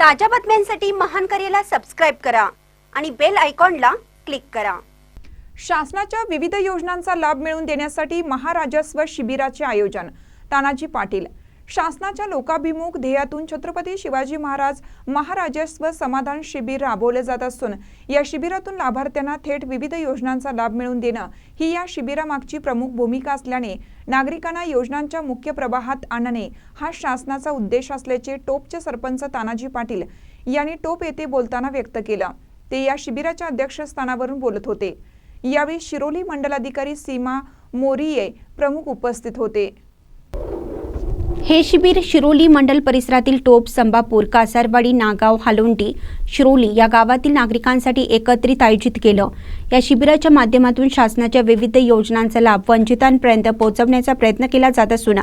ताज्या बातम्यांसाठी महान करेला सबस्क्राईब करा आणि बेल आयकॉनला क्लिक करा. शासनाच्या विविध योजनांचा लाभ मिळवून देण्यासाठी महाराजस्व शिबिराचे आयोजन तानाजी पाटील. शासनाच्या लोकाभिमुख ध्येयातून छत्रपती शिवाजी महाराज महाराजस्व समाधान शिबिर राबवले जात असून या शिबिरातून लाभार्थ्यांना थेट विविध योजनांचा लाभ मिळवून देणं ही या शिबिरामागची प्रमुख भूमिका असल्याने नागरिकांना योजनांच्या मुख्य प्रवाहात आणणे हा शासनाचा उद्देश असल्याचे टोपचे सरपंच तानाजी पाटील यांनी टोप येथे बोलताना व्यक्त केलं. ते या शिबिराच्या अध्यक्षस्थानावरून बोलत होते. यावेळी शिरोली मंडलाधिकारी सीमा मोरिये प्रमुख उपस्थित होते. हे शिबिर शिरोली मंडल परिसरातील टोप संबापूर कासारवाडी नागाव हालोंडी शिरोली या गावातील नागरिकांसाठी एकत्रित आयोजित केलं. या शिबिराच्या माध्यमातून शासनाच्या विविध योजनांचा लाभ वंचितांपर्यंत पोहोचवण्याचा प्रयत्न केला जात असून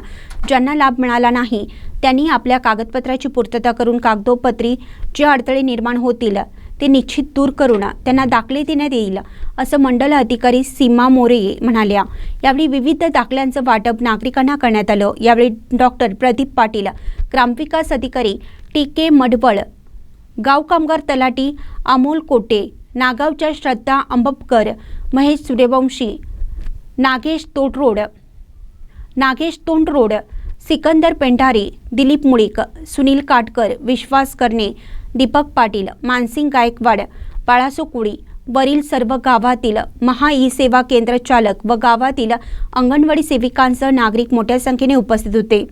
ज्यांना लाभ मिळाला नाही त्यांनी आपल्या कागदपत्राची पूर्तता करून कागदोपत्री जे अडथळे निर्माण होतील ते निश्चित दूर करून त्यांना दाखले देण्यात येईल असं मंडल अधिकारी सीमा मोरे म्हणाल्या. यावेळी विविध दाखल्यांचं वाटप नागरिकांना करण्यात आलं. यावेळी डॉक्टर प्रदीप पाटील ग्रामविकास अधिकारी टी के मडबळ गाव कामगार तलाटी अमोल कोटे नागावच्या श्रद्धा अंबपकर महेश सूर्यवंशी नागेश तोटरोड नागेश तोंडरोड सिकंदर पेंढारी दिलीप मुळीक सुनील काटकर विश्वास करणे दीपक पाटील मानसिंग गायकवाड बाळासुकुडी वरील सर्व गावातील महा ई सेवा केंद्र चालक व गावातील अंगणवाडी सेविकांसह नागरिक मोठ्या संख्येने उपस्थित होते.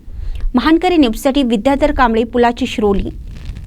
महानकरी न्यूजसाठी विद्याधर कांबळे पुलाची शिरोली